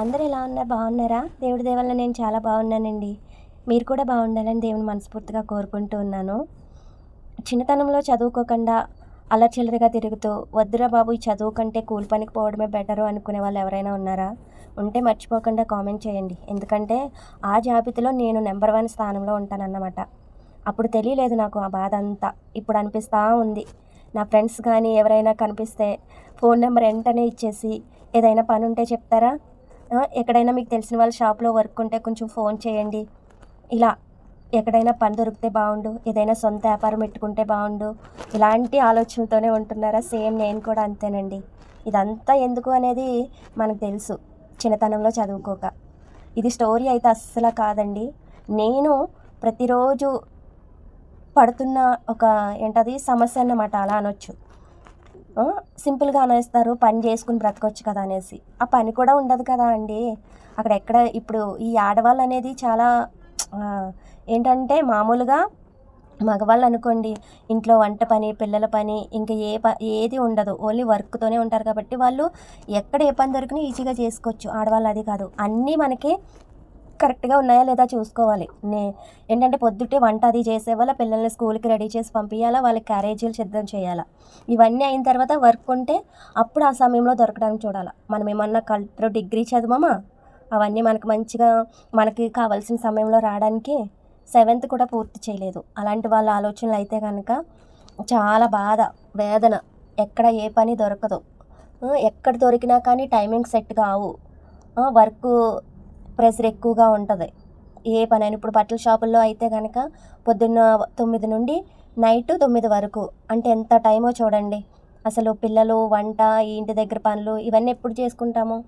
అందరూ ఎలా ఉన్నారు? బాగున్నారా? దేవుడి దేవల్ల నేను చాలా బాగున్నానండి. మీరు కూడా బాగుండాలని దేవుని మనస్ఫూర్తిగా కోరుకుంటూ ఉన్నాను. చిన్నతనంలో చదువుకోకుండా అల్లచిల్లరగా తిరుగుతూ వద్దురా బాబు ఈ చదువు కంటే కూలి పనికి పోవడమే బెటరు అనుకునే వాళ్ళు ఎవరైనా ఉన్నారా? ఉంటే మర్చిపోకుండా కామెంట్ చేయండి. ఎందుకంటే ఆ జాబితాలో నేను నెంబర్ వన్ స్థానంలో ఉంటానన్నమాట. అప్పుడు తెలియలేదు నాకు ఆ బాధ అంతా. ఇప్పుడు అనిపిస్తూ ఉంది. నా ఫ్రెండ్స్ కానీ ఎవరైనా కనిపిస్తే ఫోన్ నెంబర్ వెంటనే ఇచ్చేసి ఏదైనా పని ఉంటే చెప్తారా? ఎక్కడైనా మీకు తెలిసిన వాళ్ళ షాప్లో వర్క్ ఉంటే కొంచెం ఫోన్ చేయండి. ఇలా ఎక్కడైనా పని దొరికితే బాగుండు ఏదైనా సొంత వ్యాపారం పెట్టుకుంటే బాగుండు ఇలాంటి ఆలోచనతోనే ఉంటున్నారా? సేమ్ నేను కూడా అంతేనండి. ఇదంతా ఎందుకు అనేది మనకు తెలుసు. చిన్నతనంలో చదువుకోక. ఇది స్టోరీ అయితే అస్సలు కాదండి. నేను ప్రతిరోజు పడుతున్న ఒక ఏంటది? సమస్య అన్నమాట. అలా అనొచ్చు. సింపుల్గా అనేస్తారు పని చేసుకుని బ్రతకొచ్చు కదా అనేసి. ఆ పని కూడా ఉండదు కదా అండి. అక్కడ ఎక్కడ ఇప్పుడు ఈ ఆడవాళ్ళు అనేది చాలా ఏంటంటే మామూలుగా మగవాళ్ళు అనుకోండి ఇంట్లో వంట పని పిల్లల పని ఇంకా ఏ ప ఏది ఉండదు. ఓన్లీ వర్క్తోనే ఉంటారు కాబట్టి వాళ్ళు ఎక్కడ ఏ పని దొరికినా ఈజీగా చేసుకోవచ్చు. ఆడవాళ్ళు అది కాదు. అన్నీ మనకి కరెక్ట్గా ఉన్నాయా లేదా చూసుకోవాలి. నే ఏంటంటే పొద్దుటే వంట అది చేసేవాళ్ళ పిల్లల్ని స్కూల్కి రెడీ చేసి పంపించాలా వాళ్ళకి క్యారేజీలు సిద్ధం చేయాలా. ఇవన్నీ అయిన తర్వాత వర్క్ ఉంటే అప్పుడు ఆ సమయంలో దొరకడానికి చూడాలా. మనం ఏమన్నా కల్టర్ డిగ్రీ చదివామా? అవన్నీ మనకు మంచిగా మనకి కావాల్సిన సమయంలో రావడానికి సెవెంత్ కూడా పూర్తి చేయలేదు. అలాంటి వాళ్ళ ఆలోచనలు అయితే కనుక చాలా బాధ వేదన. ఎక్కడ ఏ పని దొరకదు. ఎక్కడ దొరికినా కానీ టైమింగ్ సెట్ కావు. వర్క్ ప్రెషర్ ఎక్కువగా ఉంటుంది. ఏ పని అయినా ఇప్పుడు బట్టల షాపుల్లో అయితే కనుక పొద్దున్న తొమ్మిది నుండి నైట్ తొమ్మిది వరకు అంటే ఎంత టైమో చూడండి. అసలు పిల్లలు వంట ఇంటి దగ్గర పనులు ఇవన్నీ ఎప్పుడు చేసుకుంటాము?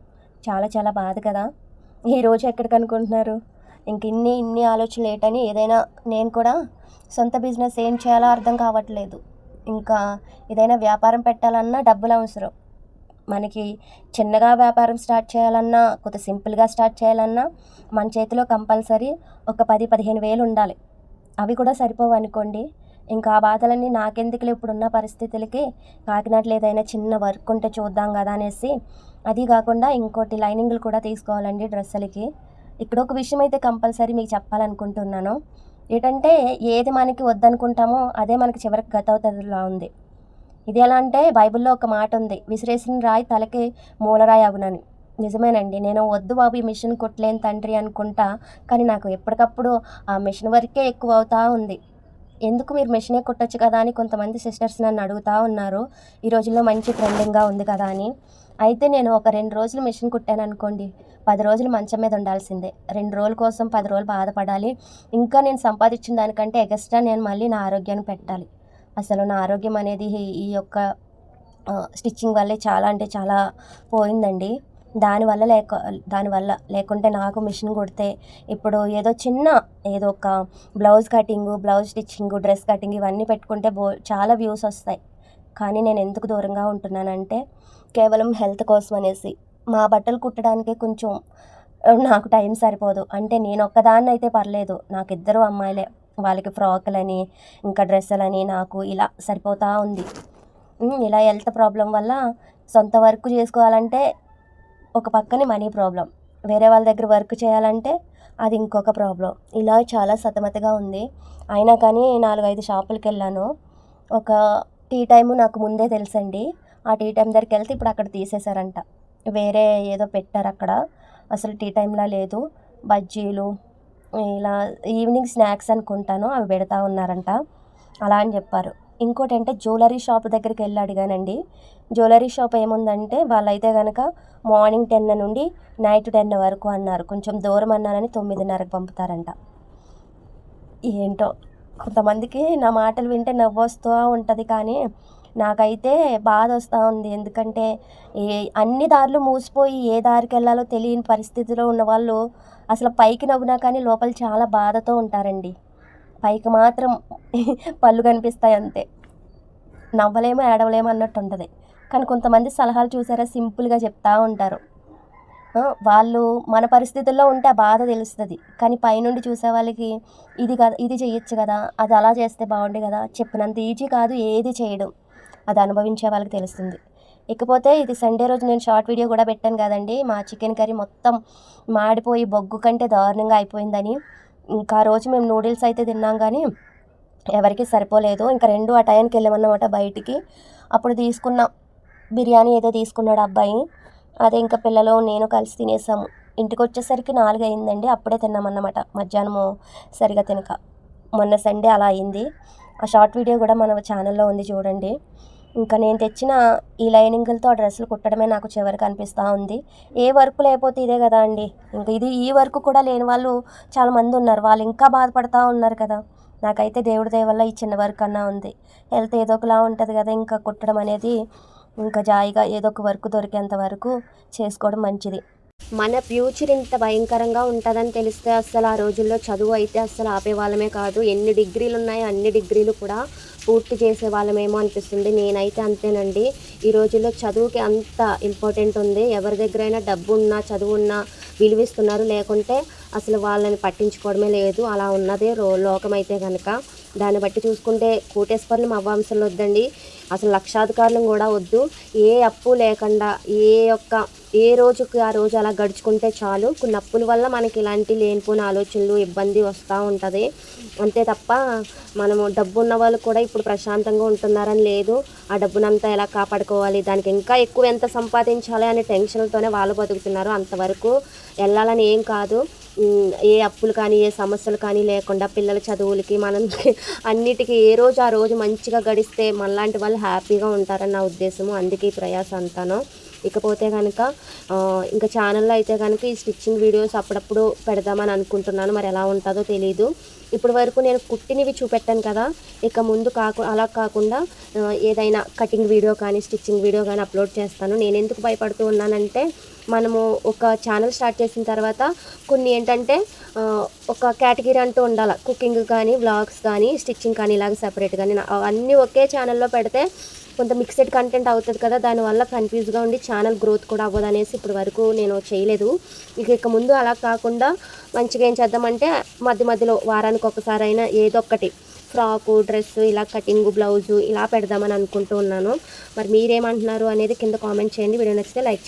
చాలా చాలా బాధ కదా. ఈ రోజు ఎక్కడికి అనుకుంటున్నారు ఇంక ఇన్ని ఇన్ని ఆలోచనలు ఏటని ఏదైనా నేను కూడా సొంత బిజినెస్ ఏం చేయాలో అర్థం కావట్లేదు. ఇంకా ఏదైనా వ్యాపారం పెట్టాలన్నా డబ్బులు అవసరం. మనకి చిన్నగా వ్యాపారం స్టార్ట్ చేయాలన్నా కొంత సింపుల్గా స్టార్ట్ చేయాలన్నా మన చేతిలో కంపల్సరీ ఒక పది పదిహేను వేలు ఉండాలి. అవి కూడా సరిపోవు అనుకోండి. ఇంకా ఆ బాధలన్నీ నాకెందుకులే ఇప్పుడున్న పరిస్థితులకి? కాకినాడలో ఏదైనా చిన్న వర్క్ ఉంటే చూద్దాం కదా అనేసి. అది కాకుండా ఇంకోటి లైనింగ్లు కూడా తీసుకోవాలండి డ్రెస్సులకి. ఇక్కడ ఒక విషయం అయితే కంపల్సరీ మీకు చెప్పాలనుకుంటున్నాను. ఏంటంటే ఏది మనకి వద్దనుకుంటామో అదే మనకి చివరికి గత అవుతుందిలా ఉంది. ఇది ఎలా అంటే బైబిల్లో ఒక మాట ఉంది విసిరేసిన రాయి తలకి మూలరాయి అవునని నిజమేనండి నేను వద్దు బాబు ఈ మిషన్ కొట్టలేని తండ్రి అనుకుంటా కానీ నాకు ఎప్పటికప్పుడు ఆ మిషన్ వరకే ఎక్కువ అవుతా ఉంది. ఎందుకు మీరు మిషనే కొట్టచ్చు కదా అని కొంతమంది సిస్టర్స్ నన్ను అడుగుతూ ఉన్నారు ఈ రోజుల్లో మంచి ట్రెండింగ్గా ఉంది కదా అని. అయితే నేను ఒక రెండు రోజులు మిషన్ కుట్టాను అనుకోండి పది రోజులు మంచం మీద ఉండాల్సిందే. రెండు రోజుల కోసం పది రోజులు బాధపడాలి. ఇంకా నేను సంపాదించిన దానికంటే ఎక్స్ట్రా నేను మళ్ళీ నా ఆరోగ్యాన్ని పెట్టాలి. అసలు నా ఆరోగ్యం అనేది ఈ- యొక్క స్టిచ్చింగ్ వల్లే చాలా అంటే చాలా పోయిందండి. దానివల్ల లేక దానివల్ల లేకుంటే నాకు మిషన్ కుడితే ఇప్పుడు ఏదో చిన్న ఏదో ఒక blouse cutting blouse stitching dress cutting ఇవన్నీ పెట్టుకుంటే బో చాలా వ్యూస్ వస్తాయి. కానీ నేను ఎందుకు దూరంగా ఉంటున్నానంటే కేవలం హెల్త్ కోసం అనేసి. మా బట్టలు కుట్టడానికి కొంచెం నాకు టైం సరిపోదు. అంటే నేను ఒక్కదాన్ని అయితే పర్లేదు. నాకు ఇద్దరు అమ్మాయిలే. వాళ్ళకి ఫ్రాకులని ఇంకా డ్రెస్సులని నాకు ఇలా సరిపోతా ఉంది. ఇలా హెల్త్ ప్రాబ్లం వల్ల సొంత వర్క్ చేసుకోవాలంటే ఒక పక్కనే మనీ ప్రాబ్లం. వేరే వాళ్ళ దగ్గర వర్క్ చేయాలంటే అది ఇంకొక ప్రాబ్లం. ఇలా చాలా సతమతగా ఉంది. అయినా కానీ నాలుగైదు షాపులకి వెళ్ళాను. ఒక టీ టైము నాకు ముందే తెలుసండి. ఆ టీ టైం దగ్గరికి వెళ్తే ఇప్పుడు అక్కడ తీసేశారంట. వేరే ఏదో పెట్టారు అక్కడ. అసలు టీ టైంలా లేదు. బజ్జీలు ఇలా ఈవినింగ్ స్నాక్స్ అనుకుంటాను అవి పెడతా ఉన్నారంట. అలా అని చెప్పారు. ఇంకోటి అంటే జ్యువెలరీ షాప్ దగ్గరికి వెళ్ళి అడిగానండి. జ్యువెలరీ షాప్ ఏముందంటే వాళ్ళైతే కనుక మార్నింగ్ టెన్ నుండి నైట్ టెన్ వరకు అన్నారు. కొంచెం దూరం అన్నారని తొమ్మిదిన్నరకు పంపుతారంట. ఏంటో కొంతమందికి నా మాటలు వింటే నవ్వు వస్తూ ఉంటుంది కానీ నాకైతే బాధ వస్తూ ఉంది. ఎందుకంటే ఏ అన్ని దారులు మూసిపోయి ఏ దారికి వెళ్ళాలో తెలియని పరిస్థితిలో ఉన్న వాళ్ళు అసలు పైకి నవ్వునా కానీ లోపల చాలా బాధతో ఉంటారండి. పైకి మాత్రం పళ్ళు కనిపిస్తాయి అంతే. నవ్వలేమో ఏడవలేమో అన్నట్టు ఉంటుంది. కానీ కొంతమంది సలహాలు చూసారా? సింపుల్గా చెప్తా ఉంటారు. వాళ్ళు మన పరిస్థితుల్లో ఉంటే ఆ బాధ తెలుస్తుంది. కానీ పైనుండి చూసే వాళ్ళకి ఇది కదా ఇది చేయొచ్చు కదా అది అలా చేస్తే బాగుండే కదా చెప్పినంత ఈజీ కాదు ఏది చేయడం. అది అనుభవించే వాళ్ళకి తెలుస్తుంది. ఇకపోతే ఇది సండే రోజు నేను షార్ట్ వీడియో కూడా పెట్టాను కదండి. మా చికెన్ కర్రీ మొత్తం మాడిపోయి బొగ్గు కంటే దారుణంగా అయిపోయిందని. ఇంకా ఆ రోజు మేము నూడిల్స్ అయితే తిన్నాం కానీ ఎవరికి సరిపోలేదు. ఇంకా రెండు ఆ టైంకి వెళ్ళామన్నమాట బయటికి. అప్పుడు తీసుకున్న బిర్యానీ ఏదో తీసుకున్నాడు అబ్బాయి. అదే ఇంకా పిల్లలు నేను కలిసి తినేసాము. ఇంటికి వచ్చేసరికి నాలుగు అయిందండి. అప్పుడే తిన్నామన్నమాట. మధ్యాహ్నము సరిగా తినక. మొన్న సండే అలా అయింది. ఆ షార్ట్ వీడియో కూడా మన ఛానల్లో ఉంది చూడండి. ఇంకా నేను తెచ్చిన ఈ లైనింగ్లతో ఆ డ్రెస్సులు కుట్టడమే నాకు చివరికి అనిపిస్తూ ఉంది. ఏ వర్క్ లేకపోతే ఇదే కదా అండి. ఇంకా ఇది ఈ వర్క్ కూడా లేని వాళ్ళు చాలా మంది ఉన్నారు. వాళ్ళు ఇంకా బాధపడతా ఉన్నారు కదా. నాకైతే దేవుడి దయ వల్ల ఈ చిన్న వర్క్ అన్నా ఉంది. హెల్త్ ఏదో ఒకలా ఉంటుంది కదా ఇంకా కుట్టడం అనేది ఇంకా జాయిగా ఏదో ఒక వర్క్ దొరికేంత వరకు చేసుకోవడం మంచిది. మన ఫ్యూచర్ ఇంత భయంకరంగా ఉంటుందని తెలిస్తే అసలు ఆ రోజుల్లో చదువు అయితే అసలు ఆపేవాళ్ళమే కాదు. ఎన్ని డిగ్రీలు ఉన్నాయో అన్ని డిగ్రీలు కూడా పూర్తి చేసే వాళ్ళమేమో అనిపిస్తుంది. నేనైతే అంతేనండి. ఈ రోజుల్లో చదువుకి అంత ఇంపార్టెంట్ ఉంది. ఎవరి దగ్గరైనా డబ్బు ఉన్నా చదువు ఉన్నా విలువిస్తున్నారు. లేకుంటే అసలు వాళ్ళని పట్టించుకోవడమే లేదు. అలా ఉన్నదే రో లోకం అయితే కనుక దాన్ని బట్టి చూసుకుంటే కోటేశ్వర్లు అవ్వాంశంలో వద్దండి. అసలు లక్షాధికారులు కూడా వద్దు. ఏ అప్పు లేకుండా ఏ యొక్క ఏ రోజుకి ఆ రోజు అలా గడుచుకుంటే చాలు. కొన్ని అప్పుల వల్ల మనకి ఇలాంటి లేనిపోని ఆలోచనలు ఇబ్బంది వస్తూ ఉంటుంది. అంతే తప్ప మనము డబ్బు ఉన్న వాళ్ళు కూడా ఇప్పుడు ప్రశాంతంగా ఉంటున్నారని లేదు. ఆ డబ్బునంతా ఎలా కాపాడుకోవాలి? దానికి ఇంకా ఎక్కువ ఎంత సంపాదించాలి అనే టెన్షన్లతోనే వాళ్ళు బతుకుతున్నారు అంతవరకు. వెళ్ళాలని ఏం కాదు. ఏ అప్పులు కానీ ఏ సమస్యలు కానీ లేకుండా పిల్లల చదువులకి మనం అన్నిటికీ ఏ రోజు ఆ రోజు మంచిగా గడిస్తే మనలాంటి వాళ్ళు హ్యాపీగా ఉంటారని నా ఉద్దేశము. అందుకే ఈ ప్రయాసం అంతాను. ఇకపోతే కనుక ఇంకా ఛానల్లో అయితే కనుక ఈ స్టిచ్చింగ్ వీడియోస్ అప్పుడప్పుడు పెడదామని అనుకుంటున్నాను. మరి ఎలా ఉంటుందో తెలీదు. ఇప్పటి వరకు నేను కుట్టినవి చూపెట్టాను కదా. ఇక ముందు కాకు అలా కాకుండా ఏదైనా కటింగ్ వీడియో కానీ స్టిచ్చింగ్ వీడియో కానీ అప్లోడ్ చేస్తాను. నేను ఎందుకు భయపడుతూ ఉన్నానంటే మనము ఒక ఛానల్ స్టార్ట్ చేసిన తర్వాత కొన్ని ఏంటంటే ఒక కేటగిరీ అంటూ ఉండాలి. కుకింగ్ కానీ వ్లాగ్స్ కానీ స్టిచ్చింగ్ కానీ ఇలాగ సపరేట్ కానీ అన్నీ ఒకే ఛానల్లో పెడితే కొంత మిక్స్డ్ కంటెంట్ అవుతుంది కదా దానివల్ల కన్ఫ్యూజ్గా ఉండి ఛానల్ గ్రోత్ కూడా అవ్వదు అనేసి ఇప్పటి వరకు నేను చేయలేదు. ఇక ఇక ముందు అలా కాకుండా మంచిగా ఏం చేద్దామంటే మధ్య మధ్యలో వారానికి ఒకసారి అయినా ఏదో ఒకటి ఫ్రాకు డ్రెస్ ఇలా కటింగ్ బ్లౌజు ఇలా పెడదామని అనుకుంటూ ఉన్నాను. మరి మీరేమంటున్నారు అనేది కింద కామెంట్ చేయండి. వీడియో నచ్చితే లైక్